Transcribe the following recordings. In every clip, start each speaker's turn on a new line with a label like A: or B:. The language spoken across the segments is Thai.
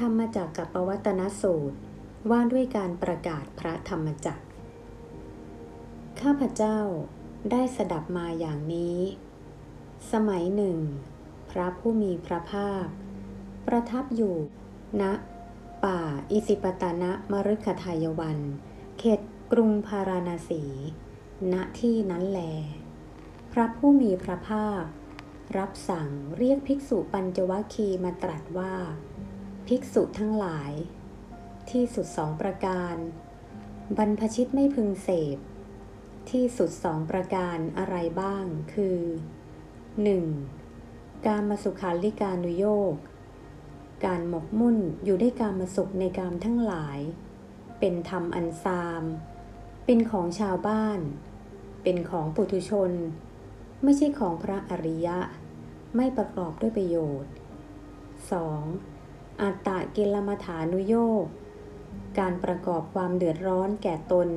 A: ธรรมจักรกับปวัตนสูตร ว่าด้วยการประกาศพระธรรมจักร ข้าพเจ้าได้สดับมาอย่างนี้ สมัยหนึ่ง พระผู้มีพระภาค ประทับอยู่ณป่าอิสิปตนะมฤคทายวัน เขตกรุงพาราณสี ณที่นั้นแล พระผู้มีพระภาค รับสั่งเรียกภิกษุปัญจวัคคีย์มาตรัสว่า ภิกษุทั้งหลาย ที่สุดสองประการ บรรพชิตไม่พึงเสพ ที่สุดสองประการอะไรบ้างคือ 1. การมาสุขาริการุโยกการหมกมุ่นอยู่ด้วยการมาสุขในกามทั้งหลาย เป็นธรรมอันซาม เป็นของชาวบ้าน เป็นของปุถุชน ไม่ใช่ของพระอริยะ ไม่ประกอบด้วยประโยชน์ 2. อัตตะกิลมัฐานุโยกการประกอบความเดือดร้อนแก่ตน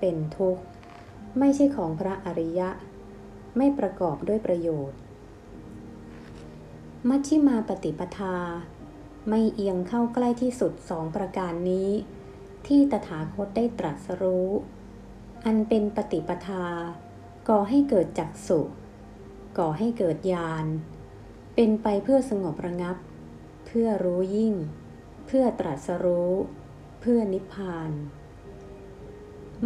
A: เป็นทุกข์ ไม่ใช่ของพระอริยะ ไม่ประกอบด้วยประโยชน์ มัชฌิมาปฏิปทา ไม่เอียงเข้าใกล้ที่สุดสองประการนี้ ที่ตถาคตได้ตรัสรู้ อันเป็นปฏิปทา ก่อให้เกิดจักสุก่อให้เกิดญาณเป็นไปเพื่อสงบระงับ เพื่อรู้ยิ่ง เพื่อตรัสรู้ เพื่อนิพพาน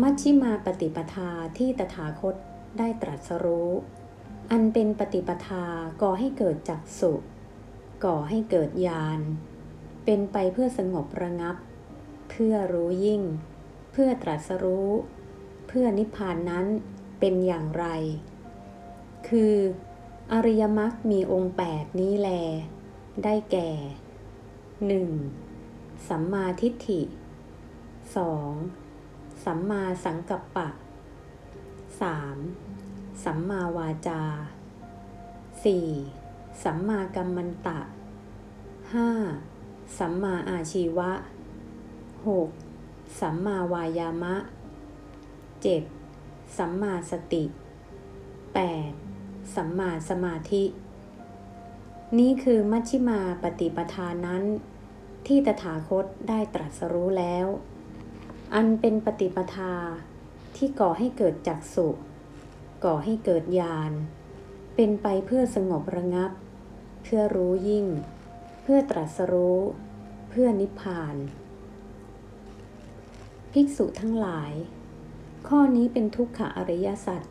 A: มัชฌิมาปฏิปทาที่ตถาคตได้ตรัสรู้ อันเป็นปฏิปทาก่อให้เกิดจักสุก่อให้เกิดญาณ เป็นไปเพื่อสงบระงับ เพื่อรู้ยิ่ง เพื่อตรัสรู้ เพื่อนิพพานนั้นเป็นอย่างไร คือ อริยมรรคมีองค์แปดนี้แล ได้แก่ 1. สัมมาทิฏฐิ 2. สัมมาสังกัปปะ 3. สัมมาวาจา 4. สัมมากัมมันตะ 5. สัมมาอาชีวะ 6. สัมมาวายามะ 7. สัมมาสติ 8. สัมมาสมาธิ นี่คือมัชฌิมาปฏิปทานั้น ที่ตถาคตได้ตรัสรู้แล้ว อันเป็นปฏิปทาที่ก่อให้เกิดจักสุก่อให้เกิดญาณเป็นไปเพื่อสงบระงับ เพื่อรู้ยิ่ง เพื่อตรัสรู้ เพื่อนิพพาน ภิกษุทั้งหลาย ข้อนี้เป็นทุกขะอริยสัจ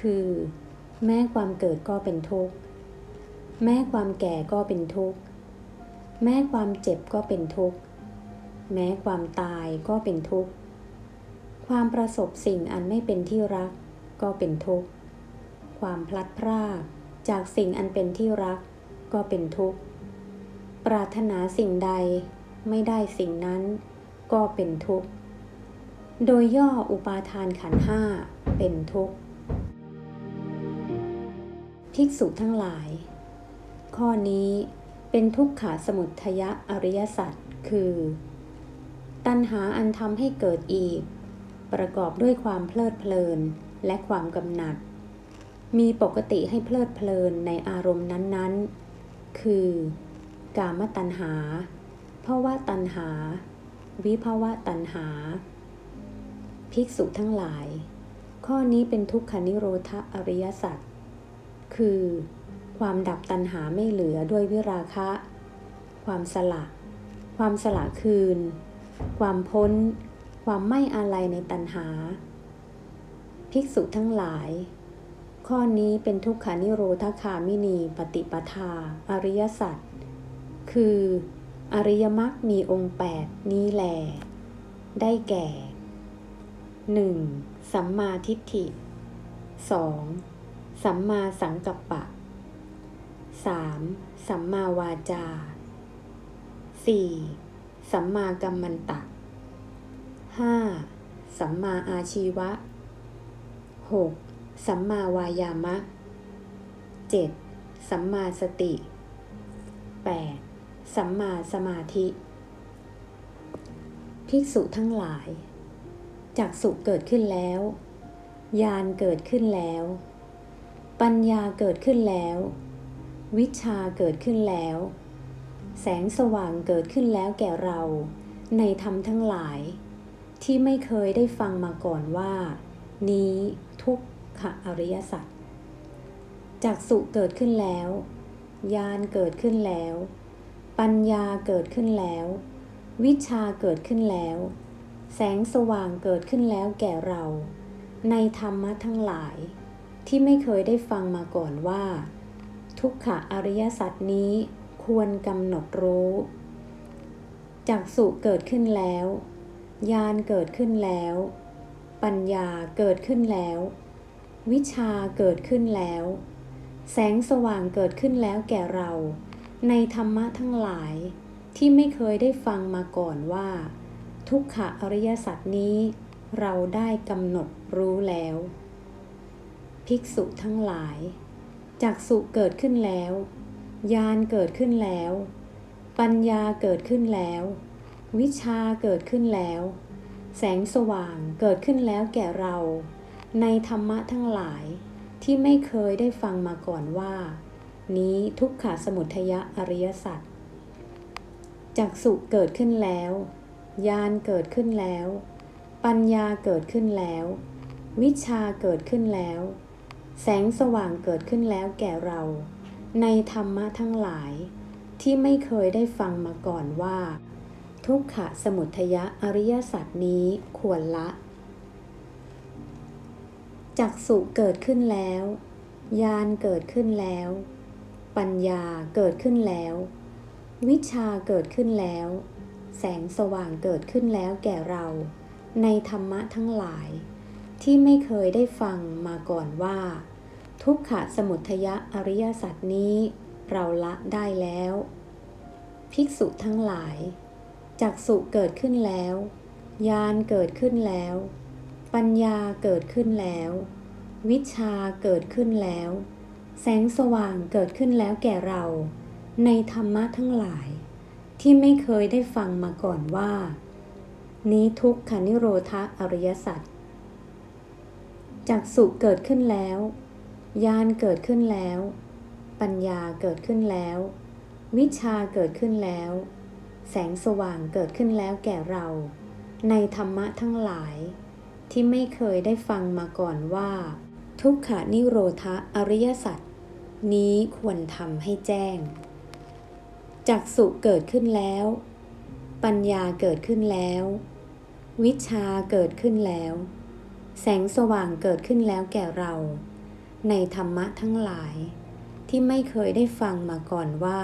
A: คือ แม้ความเกิดก็เป็นทุกข์ แม้ความแก่ก็เป็นทุกข์ แม้ความเจ็บก็เป็นทุกข์ แม้ความตายก็เป็นทุกข์ ความประสบสิ่งอันไม่เป็นที่รักก็เป็นทุกข์ ความพลัดพรากจากสิ่งอันเป็นที่รักก็เป็นทุกข์ ปรารถนาสิ่งใดไม่ได้สิ่งนั้นก็เป็นทุกข์ โดยย่ออุปาทานขันห้าเป็นทุกข์ ภิกษุทั้งหลาย ข้อนี้เป็นทุกขาสมุทยอริยสัจคือ ตัณหาอันทำให้เกิดอีก ประกอบด้วยความเพลิดเพลินและความกำหนัด มีปกติให้เพลิดเพลินในอารมณ์นั้นๆ คือกามตัณหาภาวะตัณหา วิภาวะตัณหา ภิกษุทั้งหลาย ข้อนี้เป็นทุกขานิโรธอริยสัจคือ ความดับตัณหาไม่เหลือด้วยวิราคะ ความสละ ความสละคืน ความพ้น ความไม่อาลัยในตัณหา ภิกษุทั้งหลาย ข้อนี้เป็นทุกขานิโรธคามินีปฏิปทา อริยสัจคืออริยมรรคมีองค์แปดนี้แลได้แก่ 1. สัมมาทิฏฐิ 2. สัมมาสังกัปปะ 3. สัมมาวาจา 4. สัมมากัมมันตะ 5. สัมมาอาชีวะ 6. สัมมาวายามะ 7. สัมมาสติ 8. สัมมาสมาธิ ภิกษุทั้งหลาย จากสุเกิดขึ้นแล้ว ญาณเกิดขึ้นแล้ว ปัญญาเกิดขึ้นแล้ว วิชาเกิดขึ้นแล้ว แสงสว่างเกิดขึ้นแล้วแก่เรา ในธรรมทั้งหลาย ที่ไม่เคยได้ฟังมาก่อนว่า นี้ทุกขอริยสัจจากสุเกิดขึ้นแล้วญาณเกิดขึ้นแล้ว ปัญญาเกิดขึ้นแล้ว วิชาเกิดขึ้นแล้ว แสงสว่างเกิดขึ้นแล้วแก่เรา ในธรรมะทั้งหลาย ที่ไม่เคยได้ฟังมาก่อนว่า ทุกขอริยสัจนี้ควรกำหนดรู้ จากสุเกิดขึ้นแล้ว ญาณเกิดขึ้นแล้ว ปัญญาเกิดขึ้นแล้ว วิชาเกิดขึ้นแล้ว แสงสว่างเกิดขึ้นแล้วแก่เรา ในธรรมะทั้งหลายที่ไม่เคยได้ฟังมาก่อนว่า ทุกขอริยสัจนี้ เราได้กำหนดรู้แล้ว ภิกษุทั้งหลาย จากสุเกิดขึ้นแล้ว ญาณเกิดขึ้นแล้ว ปัญญาเกิดขึ้นแล้ว วิชาเกิดขึ้นแล้ว แสงสว่างเกิดขึ้นแล้วแก่เรา ในธรรมะทั้งหลายที่ไม่เคยได้ฟังมาก่อนว่า นี้ทุกขสมุทยอริยสัจจากสุเกิดขึ้นแล้ว ญาณเกิดขึ้นแล้ว ปัญญาเกิดขึ้นแล้ว วิชาเกิดขึ้นแล้ว แสงสว่างเกิดขึ้นแล้วแก่เรา ในธรรมะทั้งหลาย ที่ไม่เคยได้ฟังมาก่อนว่า ทุกขะสมุทยอริยสัจนี้ควรละจักสุเกิดขึ้นแล้ว ญาณเกิดขึ้นแล้ว ปัญญาเกิดขึ้นแล้ว วิชาเกิดขึ้นแล้ว แสงสว่างเกิดขึ้นแล้วแก่เรา ในธรรมะทั้งหลาย ที่ไม่เคยได้ฟังมาก่อนว่า ทุกขะสมุทยอริยสัจนี้เราละได้แล้ว ภิกษุทั้งหลาย จักสุเกิดขึ้นแล้ว ญาณเกิดขึ้นแล้ว ปัญญาเกิดขึ้นแล้ว วิชาเกิดขึ้นแล้ว แสงสว่างเกิดขึ้นแล้วแก่เรา ในธรรมะทั้งหลาย ที่ไม่เคยได้ฟังมาก่อนว่า นี้ทุกขานิโรธอริยสัจ จักสุเกิดขึ้นแล้วญาณเกิดขึ้นแล้ว ปัญญาเกิดขึ้นแล้ว วิชาเกิดขึ้นแล้ว แสงสว่างเกิดขึ้นแล้วแก่เรา ในธรรมะทั้งหลาย ที่ไม่เคยได้ฟังมาก่อนว่า ทุกขานิโรธอริยสัจนี้ควรทำให้แจ้งจักสุเกิดขึ้นแล้ว ปัญญาเกิดขึ้นแล้ว วิชาเกิดขึ้นแล้ว แสงสว่างเกิดขึ้นแล้วแก่เรา ในธรรมะทั้งหลาย ที่ไม่เคยได้ฟังมาก่อนว่า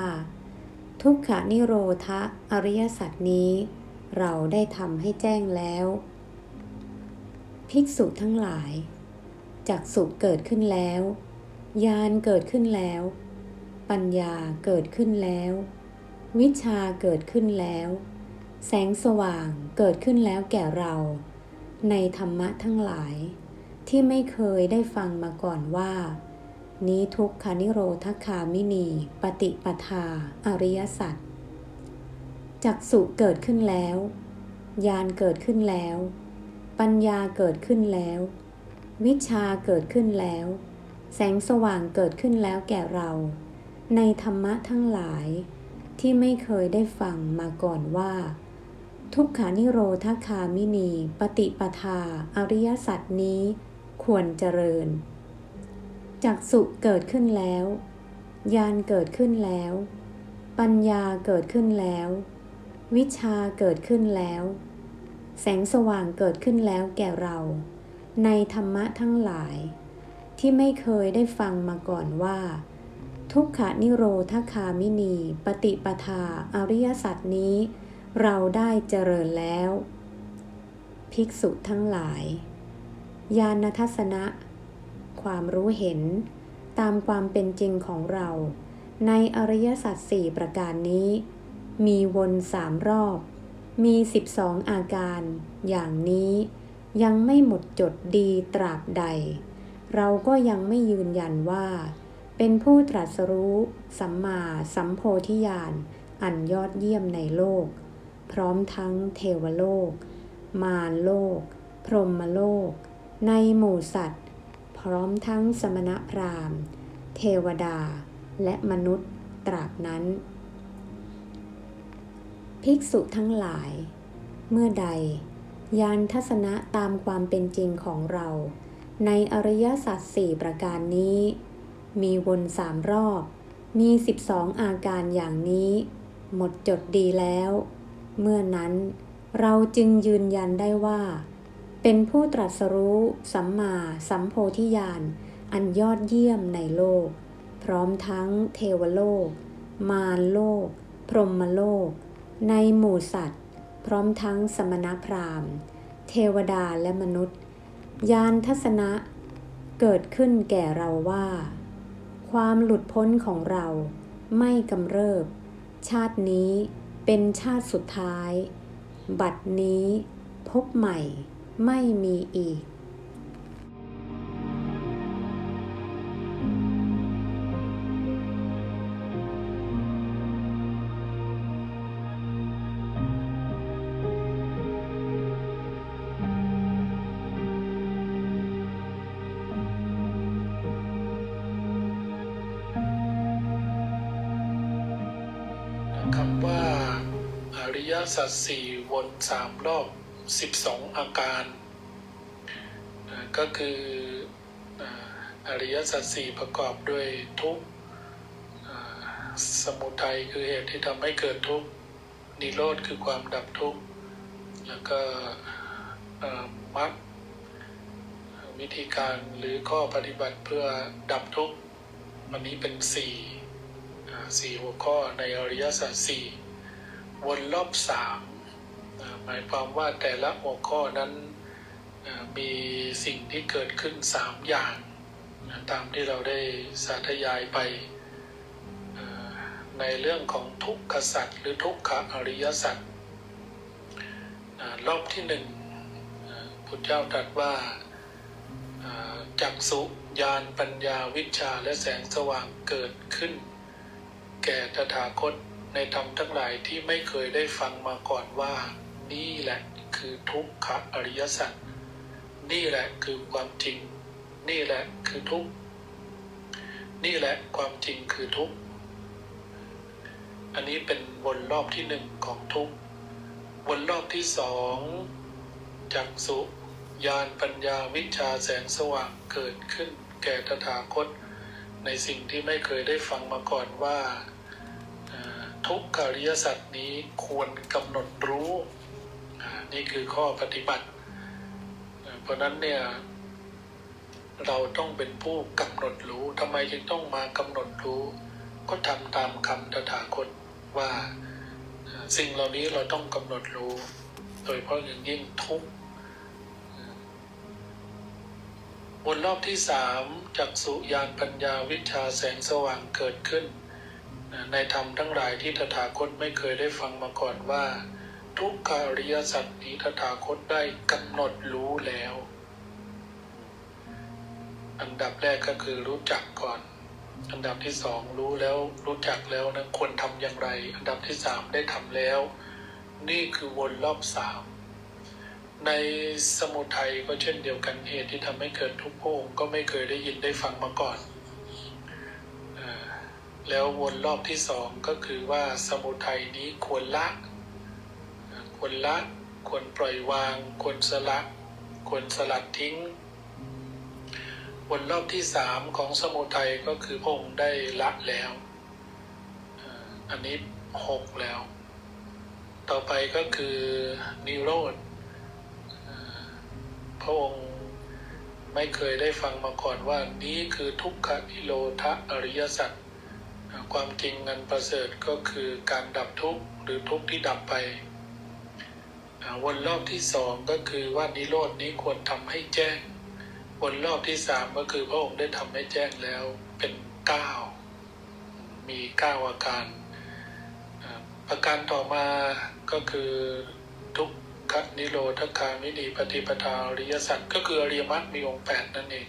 A: ทุกขานิโรธอริยสัจนี้ เราได้ทำให้แจ้งแล้ว ภิกษุทั้งหลายจากสุเกิดขึ้นแล้ว ญาณเกิดขึ้นแล้ว ปัญญาเกิดขึ้นแล้ว วิชาเกิดขึ้นแล้ว แสงสว่างเกิดขึ้นแล้วแก่เรา ในธรรมะทั้งหลาย ที่ไม่เคยได้ฟังมาก่อนว่า นี้ทุกขานิโรธคามินี ปฏิปทา อริยสัจจักสุเกิดขึ้นแล้ว ญาณเกิดขึ้นแล้ว ปัญญาเกิดขึ้นแล้ว วิชาเกิดขึ้นแล้ว แสงสว่างเกิดขึ้นแล้วแก่เรา ในธรรมะทั้งหลาย ที่ไม่เคยได้ฟังมาก่อนว่า ทุกขานิโรธคามินี ปฏิปทา อริยสัจนี้ ควรเจริญ จักสุเกิดขึ้นแล้วญาณเกิดขึ้นแล้ว ปัญญาเกิดขึ้นแล้ว วิชาเกิดขึ้นแล้ว แสงสว่างเกิดขึ้นแล้วแก่เรา ในธรรมะทั้งหลาย ที่ไม่เคยได้ฟังมาก่อนว่า ทุกขานิโรธคามินี ปฏิปทา อริยสัจนี้ เราได้เจริญแล้ว ภิกษุทั้งหลาย ญาณทัศนะ ความรู้เห็น ตามความเป็นจริงของเรา ในอริยสัจสี่ประการนี้ มีวนสามรอบ มีสิบสองอาการ อย่างนี้ยังไม่หมดจดดีตราบใด เราก็ยังไม่ยืนยันว่า เป็นผู้ตรัสรู้ สัมมาสัมโพธิญาณอันยอดเยี่ยมในโลก พร้อมทั้งเทวโลก มารโลก พรหมโลก ในหมู่สัตว์ พร้อมทั้งสมณพราหมณ์ เทวดา และมนุษย์ตราบนั้น ภิกษุทั้งหลาย เมื่อใด ยานทัศนะตามความเป็นจริงของเรา ในอริยสัจสี่ประการนี้ มีวนสามรอบ มีสิบสองอาการอย่างนี้ หมดจดดีแล้ว เมื่อนั้นเราจึงยืนยันได้ว่า เป็นผู้ตรัสรู้สัมมาสัมโพธิญาณอันยอดเยี่ยมในโลก พร้อมทั้งเทวโลก มารโลก พรหมโลก ในหมู่สัตว์ พร้อมทั้งสมณพราหมณ์ เทวดาและมนุษย์ ยานทัศนะ เกิดขึ้นแก่เราว่า ความหลุดพ้นของเราไม่กำเริบ ชาตินี้ เป็นชาติสุดท้าย บัดนี้พบใหม่ไม่มีอีก
B: ยสัจสี่วนสามรอบสิบสองอาการก็คืออริยสัจสี่ประกอบด้วยทุกสมุทัยคือเหตุที่ทำให้เกิดทุกข์นิโรธคือความดับทุกข์แล้วก็มรรควิธีการหรือข้อปฏิบัติเพื่อดับทุกข์วันนี้เป็นสี่สี่หัวข้อในอริยสัจสี่ วนรอบสามหมายความว่าแต่ละหัวข้อนั้นมีสิ่งที่เกิดขึ้นสามอย่างตามที่เราได้สาธยายไปในเรื่องของทุกขสัจหรือทุกขอริยสัจอ่ารอบที่หนึ่งพุทธเจ้าตรัสว่าอ่าจักสุญาณปัญญาวิชาและแสงสว่างเกิดขึ้น แก่ตถาคต ในธรรมทั้งหลายที่ไม่เคยได้ฟังมาก่อนว่า นี่แหละคือทุกขอริยสัจนี่แหละคือความจริง นี่แหละคือทุกนี่แหละความจริงคือทุกอันนี้เป็นวนรอบที่หนึ่งของทุกวนรอบที่สองจักสุญาณปัญญาวิชาแสงสว่างเกิดขึ้นแก่ตถาคต ในสิ่งที่ไม่เคยได้ฟังมาก่อนว่า ทุกขริยสัจนี้ควรกำหนดรู้ นี่คือข้อปฏิบัติ เพราะนั้นเนี่ย เราต้องเป็นผู้กำหนดรู้ทำไมจึงต้องมากำหนดรู้ ก็ทำตามคำตถาคตว่าสิ่งเหล่านี้เราต้องกำหนดรู้ โดยเฉพาะอย่างยิ่งทุกข์วนรอบที่สามจักสุญาณปัญญาวิชาแสงสว่างเกิดขึ้น ในธรรมทั้งหลายที่ตถาคตไม่เคยได้ฟังมาก่อนว่า ทุกขาริยสัจนี้ตถาคตได้กำหนดรู้แล้ว อันดับแรกก็คือรู้จักก่อน อันดับที่สองรู้แล้วรู้จักแล้วนะควรทำอย่างไร อันดับที่สามได้ทำแล้ว นี่คือวนรอบสามในสมุทัยก็เช่นเดียวกันเหตุที่ทำให้เกิดทุกข์พงก็ไม่เคยได้ยินได้ฟังมาก่อน แล้ววนรอบที่สองก็คือว่าสมุทัยนี้ควรละ ควรละ ควรปล่อยวาง ควรสละควรสลัดทิ้ง วนรอบที่สามของสมุทัยก็คือพงค์ได้ละแล้ว อันนี้หกแล้ว ต่อไปก็คือนิโรธพระองค์ไม่เคยได้ฟังมาก่อนว่านี้คือทุกขนิโรธอริยสัจ ความจริงนันประเสริฐก็คือการดับทุกข์หรือทุกข์ที่ดับไป วนรอบที่สองก็คือว่านิโรดนี้ควรทำให้แจ้ง วนรอบที่สามก็คือพระองค์ได้ทำให้แจ้งแล้วเป็นเก้ามีเก้าอาการอาประการต่อมาก็คือทุกขนิโรธคามินีปฏิปทาอริยสัจก็คืออริยมรรคมีองค์แปดนั่นเอง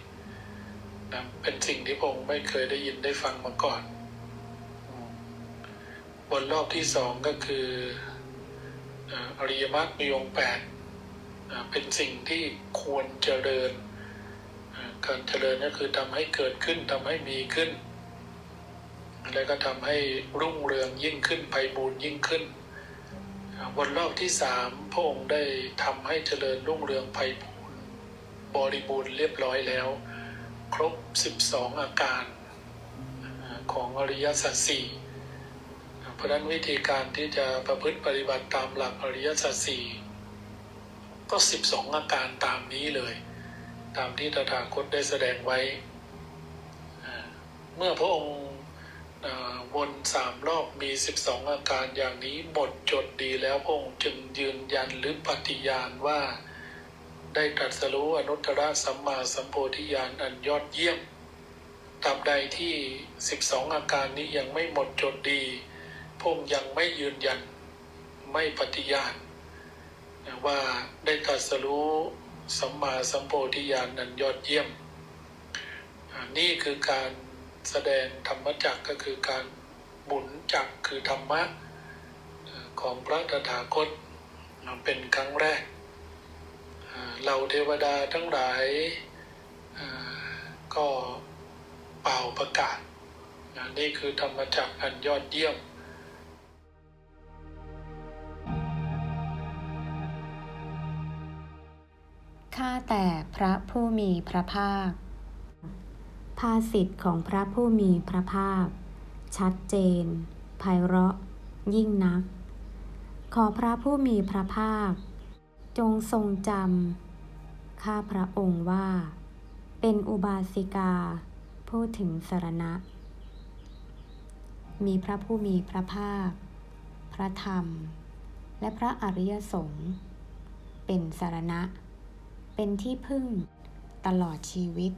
B: นะเป็นสิ่งที่พระองค์ไม่เคยได้ยินได้ฟังมาก่อน บนรอบที่สองก็คืออริยมรรคมีองค์แปดเป็นสิ่งที่ควรเจริญ การเจริญก็คือทำให้เกิดขึ้นทำให้มีขึ้น แล้วก็ทำให้รุ่งเรืองยิ่งขึ้นไปบูรยิ่งขึ้นวันรอบที่สามพระองค์ได้ทำให้เจริญรุ่งเรืองไพบูรณ์บริบูรณ์เรียบร้อยแล้ว ครบ 12 อาการของอริยสัจสี่ เพราะฉะนั้นวิธีการที่จะประพฤติปฏิบัติตามหลักอริยสัจสี่ก็12องอาการตามนี้เลย ตามที่ตถาคตได้แสดงไว้ เมื่อพระองค์วนสามรอบมี12องอาการอย่างนี้หมดจดดีแล้วพระองค์จึงยืนยันหรือปฏิญาณว่าได้ตรัสรู้อนุตตรสัมมาสัมโพธิญาณอันยอดเยี่ยมตาบใดที่12อาการนี้ยังไม่หมดจดดี พระองยังไม่ยืนยันไม่ปฏิญาณว่าได้ตรัสรู้สัมมาสัมโพธิญาณอันยอดเยี่ยม นี่คือการแสดงธรรมจักก็คือการหมุนจักคือธรรมะของพระตถาคตเป็นครั้งแรกเหล่าเทวดาทั้งหลายก็เป่าประกาศ นี่คือธรรมจักอันยอดเยี่ยม
A: ข้าแต่พระผู้มีพระภาค ภาสิทธิ์ของพระผู้มีพระภาค ชัดเจน ไพเราะ ยิ่งนัก ขอพระผู้มีพระภาค จงทรงจำข้าพระองค์ว่า เป็นอุบาสิกาพูดถึงสรณะ มีพระผู้มีพระภาค พระธรรม และพระอริยสงฆ์เป็นสารณะ เป็นที่พึ่งตลอดชีวิต